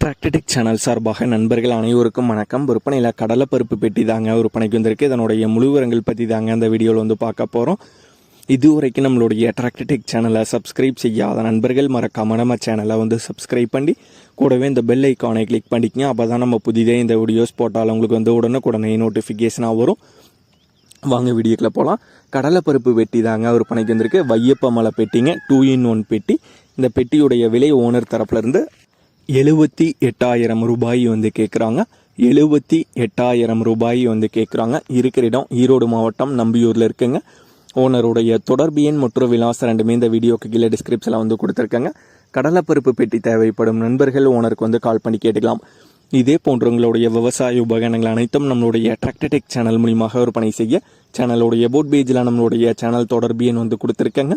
அட்ராக்டடிக் channel சார்பாக நண்பர்கள் அனைவருக்கும் வணக்கம். விற்பனையில் கடலைப்பருப்பு பெட்டி தாங்க விற்பனைக்கு வந்திருக்கு. இதனுடைய முழுவரங்கள் பற்றி தாங்க அந்த வீடியோவில் வந்து பார்க்க போகிறோம் இதுவரைக்கும் நம்மளுடைய அட்ராக்டடிக் சேனலை சப்ஸ்கிரைப் செய்யாத நண்பர்கள் மறக்காம நம்ம சேனலை வந்து சப்ஸ்கிரைப் பண்ணி கூடவே இந்த பெல் ஐக்கானை கிளிக் பண்ணிக்கங்க. அப்போ தான் நம்ம புதிதே இந்த வீடியோஸ் போட்டால் உங்களுக்கு வந்து உடனுக்குடனே நோட்டிஃபிகேஷனாக வரும். வாங்க வீடியோக்கில் போகலாம் கடலைப்பருப்பு பெட்டி தாங்க விற்பனைக்கு வந்திருக்கு. வையப்ப மலை பெட்டிங்க டூ இன் ஒன் பெட்டி. இந்த பெட்டியுடைய விலை ஓனர் தரப்புலேருந்து எழுபத்தி எட்டாயிரம் ரூபாய் வந்து கேட்குறாங்க எழுபத்தி எட்டாயிரம் ரூபாய் வந்து கேட்குறாங்க இருக்கிற இடம் ஈரோடு மாவட்டம் நம்பியூரில் இருக்குங்க. ஓனருடைய தொடர்பு எண் மற்றும் விலாசம் ரெண்டுமே இந்த வீடியோக்கு கீழே டிஸ்கிரிப்ஷனில் வந்து கொடுத்துருக்காங்க. கடலைப்பருப்பு பெட்டி தேவைப்படும் நண்பர்கள் ஓனருக்கு வந்து கால் பண்ணி கேட்டுக்கலாம். இதே போன்றவங்களுடைய விவசாய உபகரணங்கள் அனைத்தும் நம்மளுடைய அட்ராக்டடெக் சேனல் மூலியமாக விற்பனை செய்ய சேனலுடைய போட் பேஜில் நம்மளுடைய சேனல் தொடர்பு எண் வந்து கொடுத்துருக்கேங்க.